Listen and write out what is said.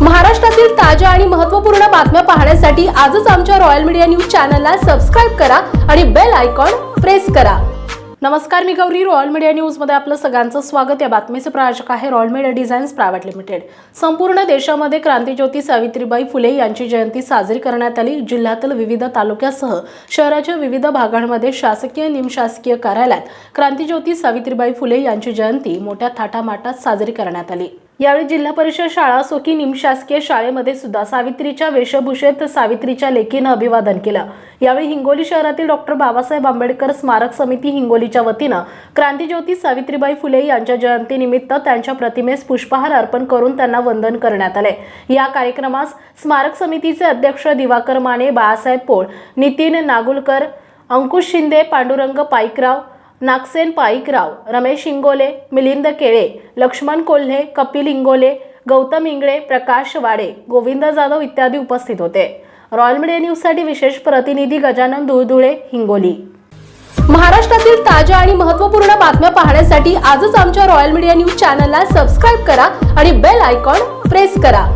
महाराष्ट्रातील ताज्या आणि महत्त्वपूर्ण बातम्या पाहण्यासाठी आजच आमच्या रॉयल मीडिया न्यूज चॅनलला सबस्क्राईब करा आणि बेल आयकॉन प्रेस करा. नमस्कार मी गौरी. रॉयल मीडिया न्यूजमध्ये आपलं सगळ्यांचं स्वागत. या बातमीचे प्रायोजक आहे Royal Media Designs Private Limited. संपूर्ण देशामध्ये क्रांतीज्योती सावित्रीबाई फुले यांची जयंती साजरी करण्यात आली. जिल्ह्यातील विविध तालुक्यासह शहराच्या विविध भागांमध्ये शासकीय निमशासकीय कार्यालयात क्रांतीज्योती सावित्रीबाई फुले यांची जयंती मोठ्या थाटामाटात साजरी करण्यात आली. यावेळी जिल्हा परिषद शाळा असो की निमशासकीय शाळेमध्ये सुद्धा सावित्रीच्या वेशभूषेत सावित्रीच्या लेखीनं अभिवादन केलं. यावेळी हिंगोली शहरातील डॉक्टर बाबासाहेब आंबेडकर स्मारक समिती हिंगोलीच्या वतीनं क्रांतीज्योती सावित्रीबाई फुले यांच्या जयंतीनिमित्त त्यांच्या प्रतिमेस पुष्पहार अर्पण करून त्यांना वंदन करण्यात आले. या कार्यक्रमास स्मारक समितीचे अध्यक्ष दिवाकर माने बाळासाहेब पोळ नितीन नागुलकर अंकुश शिंदे पांडुरंग पाईकराव नागसेन पाईकराव रमेश इंगोले मिलिंद केळे लक्ष्मण कोल्हे कपिल इंगोले गौतम इंगळे प्रकाश वाडे गोविंद जाधव इत्यादी उपस्थित होते. रॉयल मीडिया न्यूजसाठी विशेष प्रतिनिधी गजानन धुळधुळे हिंगोली. महाराष्ट्रातील ताज्या आणि महत्त्वपूर्ण बातम्या पाहण्यासाठी आजच आमच्या रॉयल मीडिया न्यूज चॅनलला सबस्क्राईब करा आणि बेल आयकॉन प्रेस करा.